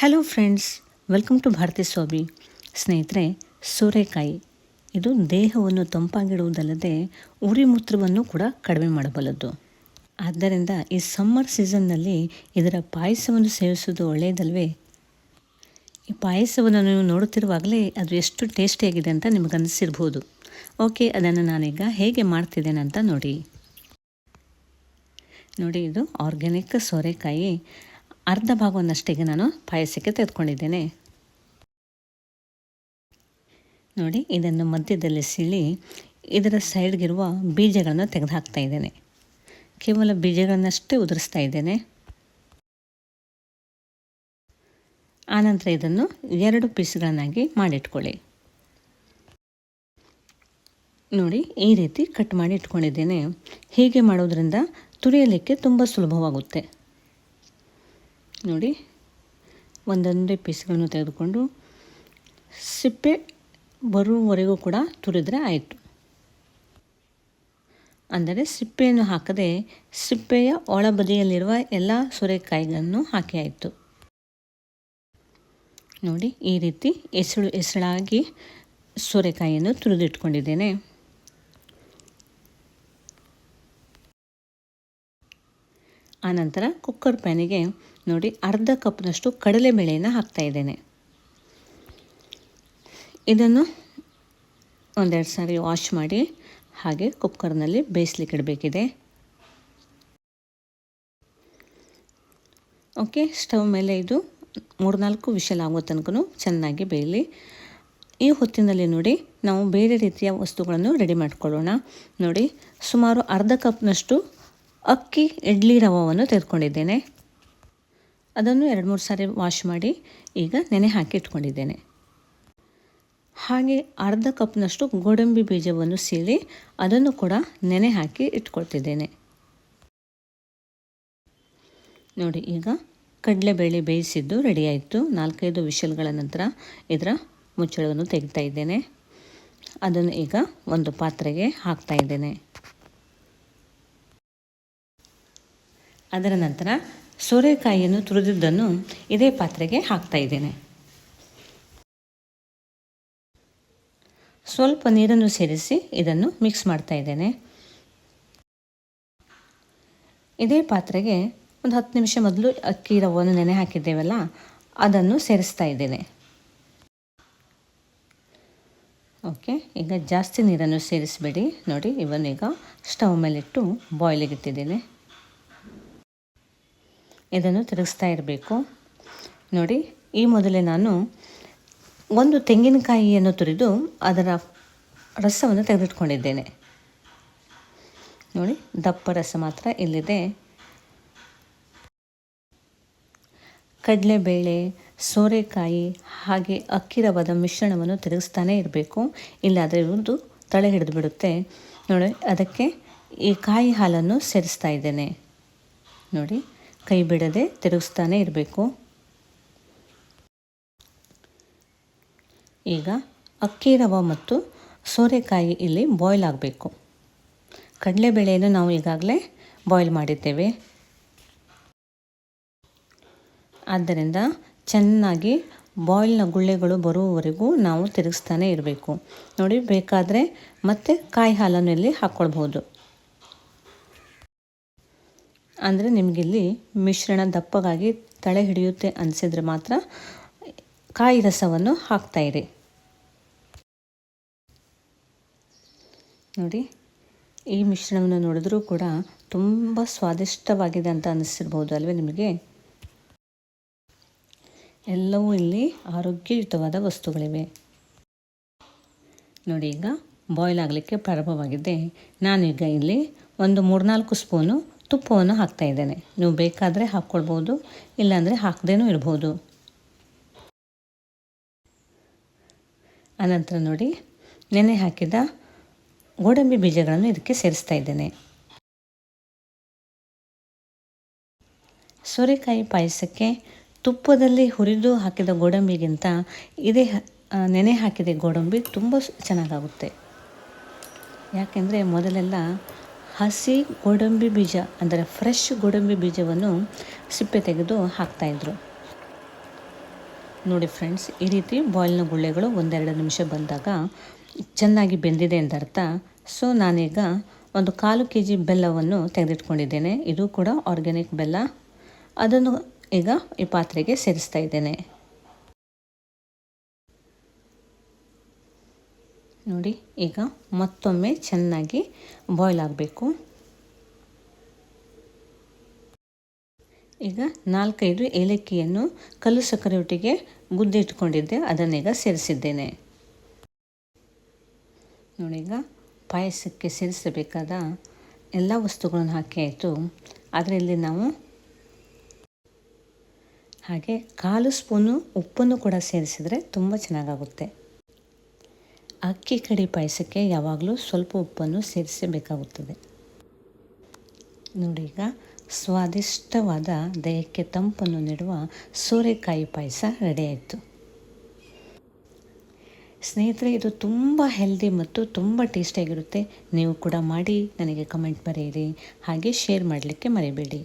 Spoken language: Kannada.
Hello friends welcome to Bharathi Swamy ಸ್ನೇಹಿತರೆ ಸೋರೆಕಾಯಿ ಇದು ದೇಹವನ್ನು ತಂಪಾಗಿಡುವುದಲ್ಲದೆ ಉರಿ ಮೂತ್ರವನ್ನು ಕೂಡ ಕಡಿಮೆ ಮಾಡಬಲ್ಲದು. ಆದ್ದರಿಂದ ಈ ಸಮ್ಮರ್ ಸೀಸನ್ನಲ್ಲಿ ಇದರ ಪಾಯಸವನ್ನು ಸೇವಿಸುವುದು ಒಳ್ಳೆಯದಲ್ವೇ? ಈ ಪಾಯಸವನ್ನು ನೀವು ನೋಡುತ್ತಿರುವಾಗಲೇ ಅದು ಎಷ್ಟು ಟೇಸ್ಟಿಯಾಗಿದೆ ಅಂತ ನಿಮಗೆ ಅನಿಸಿರ್ಬೋದು ಓಕೆ, ಅದನ್ನು ನಾನೀಗ ಹೇಗೆ ಮಾಡ್ತಿದ್ದೇನೆ ಅಂತ ನೋಡಿ. ನೋಡಿ, ಇದು ಆರ್ಗ್ಯಾನಿಕ್ ಸೋರೆಕಾಯಿ. ಅರ್ಧ ಭಾಗವನ್ನಷ್ಟಿಗೆ ನಾನು ಪಾಯಸಕ್ಕೆ ತೆಗೆದುಕೊಂಡಿದ್ದೇನೆ. ನೋಡಿ, ಇದನ್ನು ಮಧ್ಯದಲ್ಲಿ ಸಿಳಿ ಇದರ ಸೈಡ್ಗಿರುವ ಬೀಜಗಳನ್ನು ತೆಗೆದು ಹಾಕ್ತಾ ಇದ್ದೇನೆ. ಕೇವಲ ಬೀಜಗಳನ್ನಷ್ಟೇ ಉದುರಿಸ್ತಾ ಇದ್ದೇನೆ. ಆನಂತರ ಇದನ್ನು ಎರಡು ಪೀಸ್ಗಳನ್ನಾಗಿ ಮಾಡಿಟ್ಕೊಳ್ಳಿ. ನೋಡಿ, ಈ ರೀತಿ ಕಟ್ ಮಾಡಿ ಇಟ್ಕೊಂಡಿದ್ದೇನೆ. ಹೀಗೆ ಮಾಡೋದ್ರಿಂದ ತುರಿಯಲಿಕ್ಕೆ ತುಂಬ ಸುಲಭವಾಗುತ್ತೆ. ನೋಡಿ, ಒಂದೊಂದೇ ಪೀಸ್ಗಳನ್ನು ತೆಗೆದುಕೊಂಡು ಸಿಪ್ಪೆ ಬರುವವರೆಗೂ ಕೂಡ ತುರಿದ್ರೆ ಆಯಿತು. ಅಂದರೆ ಸಿಪ್ಪೆಯನ್ನು ಹಾಕದೆ ಸಿಪ್ಪೆಯ ಒಳಬದಿಯಲ್ಲಿರುವ ಎಲ್ಲ ಸೋರೆಕಾಯಿಗಳನ್ನು ಹಾಕಿ ಆಯಿತು. ನೋಡಿ, ಈ ರೀತಿ ಎಸಳು ಎಸಳಾಗಿ ಸೋರೆಕಾಯಿಯನ್ನು ತುರಿದಿಟ್ಕೊಂಡಿದ್ದೇನೆ. ಆನಂತರ ಕುಕ್ಕರ್ ಪ್ಯಾನಿಗೆ ನೋಡಿ ಅರ್ಧ ಕಪ್ನಷ್ಟು ಕಡಲೆಬೇಳೆಯನ್ನು ಹಾಕ್ತಾ ಇದ್ದೇನೆ. ಇದನ್ನು ಒಂದೆರಡು ಸಾರಿ ವಾಶ್ ಮಾಡಿ ಹಾಗೆ ಕುಕ್ಕರ್ನಲ್ಲಿ ಬೇಯಿಸ್ಲಿಕ್ಕೆ ಇಡಬೇಕಿದೆ. ಓಕೆ, ಸ್ಟವ್ ಮೇಲೆ ಇದು ಮೂರ್ನಾಲ್ಕು ವಿಷಲ್ ಆಗೋ ತನಕ ಚೆನ್ನಾಗಿ ಬೇಯಲಿ. ಈ ಹೊತ್ತಿನಲ್ಲಿ ನೋಡಿ ನಾವು ಬೇರೆ ರೀತಿಯ ವಸ್ತುಗಳನ್ನು ರೆಡಿ ಮಾಡಿಕೊಳ್ಳೋಣ. ನೋಡಿ, ಸುಮಾರು ಅರ್ಧ ಕಪ್ನಷ್ಟು ಅಕ್ಕಿ, ಇಡ್ಲಿ ರವವನ್ನು ತೆಗೆದುಕೊಂಡಿದ್ದೇನೆ. ಅದನ್ನು ಎರಡು ಮೂರು ಸಾರಿ ವಾಶ್ ಮಾಡಿ ಈಗ ನೆನೆ ಹಾಕಿ ಇಟ್ಕೊಂಡಿದ್ದೇನೆ. ಹಾಗೆ ಅರ್ಧ ಕಪ್ನಷ್ಟು ಗೋಡಂಬಿ ಬೀಜವನ್ನು ಸೀಳಿ ಅದನ್ನು ಕೂಡ ನೆನೆ ಹಾಕಿ ಇಟ್ಕೊಳ್ತಿದ್ದೇನೆ. ನೋಡಿ, ಈಗ ಕಡಲೆಬೇಳೆ ಬೇಯಿಸಿದ್ದು ರೆಡಿಯಾಯಿತು. ನಾಲ್ಕೈದು ವಿಷಲ್ಗಳ ನಂತರ ಇದರ ಮುಚ್ಚಳವನ್ನು ತೆಗಿತಾ ಇದ್ದೇನೆ. ಅದನ್ನು ಈಗ ಒಂದು ಪಾತ್ರೆಗೆ ಹಾಕ್ತಾ ಇದ್ದೇನೆ. ಅದರ ನಂತರ ಸೋರೆಕಾಯಿಯನ್ನು ತುರಿದಿದ್ದನ್ನು ಇದೇ ಪಾತ್ರೆಗೆ ಹಾಕ್ತಾ ಇದ್ದೇನೆ. ಸ್ವಲ್ಪ ನೀರನ್ನು ಸೇರಿಸಿ ಇದನ್ನು ಮಿಕ್ಸ್ ಮಾಡ್ತಾ ಇದ್ದೇನೆ. ಇದೇ ಪಾತ್ರೆಗೆ ಒಂದು ಹತ್ತು ನಿಮಿಷ ಮೊದಲು ಅಕ್ಕಿ ರವನ್ನು ನೆನೆ ಹಾಕಿದ್ದೇವಲ್ಲ, ಅದನ್ನು ಸೇರಿಸ್ತಾ ಇದ್ದೇನೆ. ಓಕೆ, ಈಗ ಜಾಸ್ತಿ ನೀರನ್ನು ಸೇರಿಸಬೇಡಿ. ನೋಡಿ, ಇವನ್ನೀಗ ಸ್ಟವ್ ಮೇಲಿಟ್ಟು ಬಾಯ್ಲಿಗೆ ಇಟ್ಟಿದ್ದೇನೆ. ಇದನ್ನು ತಿರುಗಿಸ್ತಾ ಇರಬೇಕು. ನೋಡಿ, ಈ ಮೊದಲೇ ನಾನು ಒಂದು ತೆಂಗಿನಕಾಯಿಯನ್ನು ತುರಿದು ಅದರ ರಸವನ್ನು ತೆಗೆದಿಟ್ಕೊಂಡಿದ್ದೇನೆ. ನೋಡಿ, ದಪ್ಪ ರಸ ಮಾತ್ರ ಇಲ್ಲಿದೆ. ಕಡಲೆಬೇಳೆ, ಸೋರೆಕಾಯಿ ಹಾಗೆ ಅಕ್ಕಿ ರವದ ಮಿಶ್ರಣವನ್ನು ತಿರುಗಿಸ್ತಾನೇ ಇರಬೇಕು. ಇಲ್ಲಾದರೆ ಒಂದು ತಳೆ ಹಿಡಿದು ಬಿಡುತ್ತೆ. ನೋಡಿ, ಅದಕ್ಕೆ ಈ ಕಾಯಿ ಹಾಲನ್ನು ಸೇರಿಸ್ತಾ ಇದ್ದೇನೆ. ನೋಡಿ ಕೈ ಬಿಡದೆ ತಿರುಗಿಸ್ತಾನೆ ಇರಬೇಕು. ಈಗ ಅಕ್ಕಿ ರವೆ ಮತ್ತು ಸೋರೆಕಾಯಿ ಇಲ್ಲಿ ಬಾಯ್ಲ್ ಆಗಬೇಕು. ಕಡಲೆಬೇಳೆಯನ್ನು ನಾವು ಈಗಾಗಲೇ ಬಾಯ್ಲ್ ಮಾಡಿದ್ದೇವೆ. ಆದ್ದರಿಂದ ಚೆನ್ನಾಗಿ ಬಾಯ್ಲ್ನ ಗುಳ್ಳೆಗಳು ಬರುವವರೆಗೂ ನಾವು ತಿರುಗಿಸ್ತಾನೆ ಇರಬೇಕು. ನೋಡಿ, ಬೇಕಾದರೆ ಮತ್ತೆ ಕಾಯಿ ಹಾಲನ್ನು ಇಲ್ಲಿ ಹಾಕ್ಕೊಳ್ಬೋದು ಅಂದರೆ ನಿಮಗಿಲ್ಲಿ ಮಿಶ್ರಣ ದಪ್ಪಗಾಗಿ ತಳೆ ಹಿಡಿಯುತ್ತೆ ಅನಿಸಿದ್ರೆ ಮಾತ್ರ ಕಾಯಿ ರಸವನ್ನು ಹಾಕ್ತಾಯಿರಿ ನೋಡಿ, ಈ ಮಿಶ್ರಣವನ್ನು ನೋಡಿದ್ರೂ ಕೂಡ ತುಂಬ ಸ್ವಾದಿಷ್ಟವಾಗಿದೆ ಅಂತ ಅನ್ನಿಸಿರ್ಬೋದು ಅಲ್ವೇ ನಿಮಗೆ? ಎಲ್ಲವೂ ಇಲ್ಲಿ ಆರೋಗ್ಯಯುತವಾದ ವಸ್ತುಗಳಿವೆ. ನೋಡಿ, ಈಗ ಬಾಯ್ಲ್ ಆಗಲಿಕ್ಕೆ ಪ್ರಾರಂಭವಾಗಿದೆ. ನಾನೀಗ ಇಲ್ಲಿ ಒಂದು ಮೂರ್ನಾಲ್ಕು ಸ್ಪೂನು ತುಪ್ಪವನ್ನು ಹಾಕ್ತಾ ಇದ್ದೇನೆ. ನೀವು ಬೇಕಾದರೆ ಹಾಕ್ಕೊಳ್ಬೋದು ಇಲ್ಲಾಂದರೆ ಹಾಕದೇನೂ ಇರ್ಬೋದು. ಅನಂತರ ನೋಡಿ, ನೆನೆ ಹಾಕಿದ ಗೋಡಂಬಿ ಬೀಜಗಳನ್ನು ಇದಕ್ಕೆ ಸೇರಿಸ್ತಾ ಇದ್ದೇನೆ. ಸೋರೆಕಾಯಿ ಪಾಯಸಕ್ಕೆ ತುಪ್ಪದಲ್ಲಿ ಹುರಿದು ಹಾಕಿದ ಗೋಡಂಬಿಗಿಂತ ಇದೇ ನೆನೆ ಹಾಕಿದ ಗೋಡಂಬಿ ತುಂಬ ಚೆನ್ನಾಗಾಗುತ್ತೆ. ಯಾಕೆಂದರೆ ಮೊದಲೆಲ್ಲ ಹಸಿ ಗೋಡಂಬಿ ಬೀಜ, ಅಂದರೆ ಫ್ರೆಶ್ ಗೋಡಂಬಿ ಬೀಜವನ್ನು ಸಿಪ್ಪೆ ತೆಗೆದು ಹಾಕ್ತಾಯಿದ್ರು ನೋಡಿ ಫ್ರೆಂಡ್ಸ್ ಈ ರೀತಿ ಬಾಯ್ಲ್ನ ಗುಳ್ಳೆಗಳು ಒಂದೆರಡು ನಿಮಿಷ ಬಂದಾಗ ಚೆನ್ನಾಗಿ ಬೆಂದಿದೆ ಎಂದರ್ಥ ಸೊ ನಾನೀಗ ಒಂದು ಕಾಲು ಕೆ ಜಿ ಬೆಲ್ಲವನ್ನು ತೆಗೆದಿಟ್ಕೊಂಡಿದ್ದೇನೆ. ಇದು ಕೂಡ ಆರ್ಗ್ಯಾನಿಕ್ ಬೆಲ್ಲ. ಅದನ್ನು ಈಗ ಈ ಪಾತ್ರೆಗೆ ಸೇರಿಸ್ತಾ ಇದ್ದೇನೆ. ನೋಡಿ, ಈಗ ಮತ್ತೊಮ್ಮೆ ಚೆನ್ನಾಗಿ ಬಾಯ್ಲ್ ಆಗಬೇಕು. ಈಗ ನಾಲ್ಕೈದು ಏಲಕ್ಕಿಯನ್ನು ಕಲ್ಲು ಸಕ್ಕರೆ ಒಟ್ಟಿಗೆ ಗುದ್ದಿಟ್ಕೊಂಡಿದ್ದೆ ಅದನ್ನೀಗ ಸೇರಿಸಿದ್ದೇನೆ. ನೋಡಿ, ಈಗ ಪಾಯಸಕ್ಕೆ ಸೇರಿಸಬೇಕಾದ ಎಲ್ಲ ವಸ್ತುಗಳನ್ನು ಹಾಕಿ ಆಯಿತು. ಅದರಲ್ಲಿ ನಾವು ಹಾಗೆ ಕಾಲು ಸ್ಪೂನು ಉಪ್ಪನ್ನು ಕೂಡ ಸೇರಿಸಿದರೆ ತುಂಬ ಚೆನ್ನಾಗಾಗುತ್ತೆ. ಅಕ್ಕಿ ಕಡಿ ಪಾಯಸಕ್ಕೆ ಯಾವಾಗಲೂ ಸ್ವಲ್ಪ ಉಪ್ಪನ್ನು ಸೇರಿಸಬೇಕಾಗುತ್ತದೆ. ನೋಡಿ ಈಗ ಸ್ವಾದಿಷ್ಟವಾದ ದೇಹಕ್ಕೆ ತಂಪನ್ನು ನೀಡುವ ಸೋರೆಕಾಯಿ ಪಾಯಸ ರೆಡಿ ಆಯಿತು ಸ್ನೇಹಿತರೆ, ಇದು ತುಂಬ ಹೆಲ್ದಿ ಮತ್ತು ತುಂಬ ಟೇಸ್ಟಿಯಾಗಿರುತ್ತೆ ನೀವು ಕೂಡ ಮಾಡಿ, ನನಗೆ ಕಮೆಂಟ್ ಬರೆಯಿರಿ. ಹಾಗೆ ಶೇರ್ ಮಾಡಲಿಕ್ಕೆ ಮರಿಬೇಡಿ.